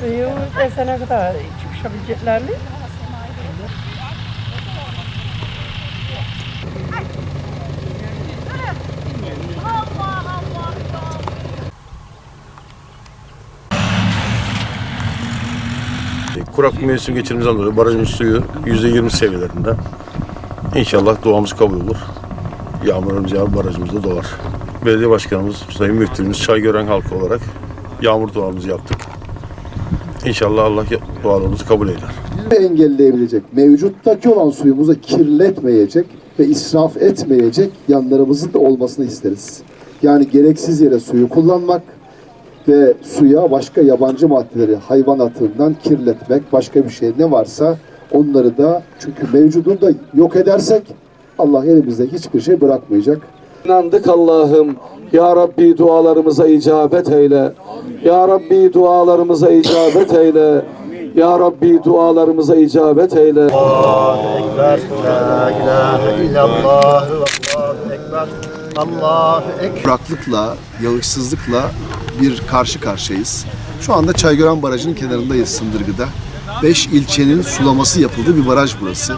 Suyu desene kadar çıkışabilecekler mi? Kurak mevsim geçirdiğimizden dolayı barajın suyu %20 seviyelerinde. İnşallah duamız kabul olur. Yağmurumuz yağar, barajımız da dolar. Belediye Başkanımız, Sayın Müftümüz, Çaygören halkı olarak yağmur duamızı yaptık. İnşallah Allah dualarımızı kabul eder. engelleyebilecek, mevcuttaki olan suyumuzu kirletmeyecek ve israf etmeyecek yanlarımızın da olmasını isteriz. Yani gereksiz yere suyu kullanmak ve suya başka yabancı maddeleri hayvan atığından kirletmek, başka bir şey ne varsa onları da çünkü mevcudunu da yok edersek Allah elimizde hiçbir şey bırakmayacak. İnandık Allah'ım. Ya Rabbi dualarımıza icabet eyle. Ya Rabbi dualarımıza icabet eyle. Ya Rabbi dualarımıza icabet eyle. Ekber, la ilahe illallah, Allahu Ekber, Allahu Ekber. kuraklıkla, yağışsızlıkla bir karşı karşıyayız. Şu anda Çaygören Barajı'nın kenarındayız Sındırgı'da. 5 ilçenin sulaması yapıldığı bir baraj burası.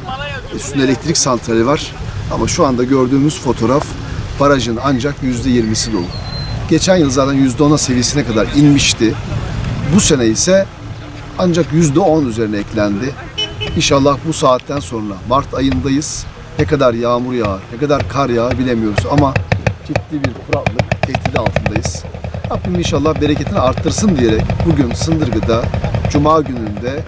Üstünde elektrik santrali var ama şu anda gördüğümüz fotoğraf barajın ancak %20'si dolu. Geçen yıl zaten %10'a seviyesine kadar inmişti. Bu sene ise ancak %10 üzerine eklendi. İnşallah bu saatten sonra Mart ayındayız. Ne kadar yağmur yağar, ne kadar kar yağar bilemiyoruz ama ciddi bir kuraklık tehdidi altındayız. Rabbim inşallah bereketini arttırsın diyerek bugün Sındırgı'da Cuma gününde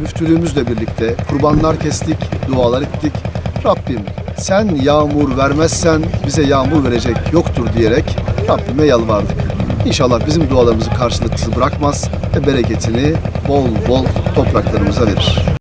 müftülüğümüzle birlikte kurbanlar kestik, dualar ettik. Rabbim sen yağmur vermezsen bize yağmur verecek yoktur diyerek Rabbime yalvardık. İnşallah bizim dualarımızı karşılıksız bırakmaz ve bereketini bol bol topraklarımıza verir.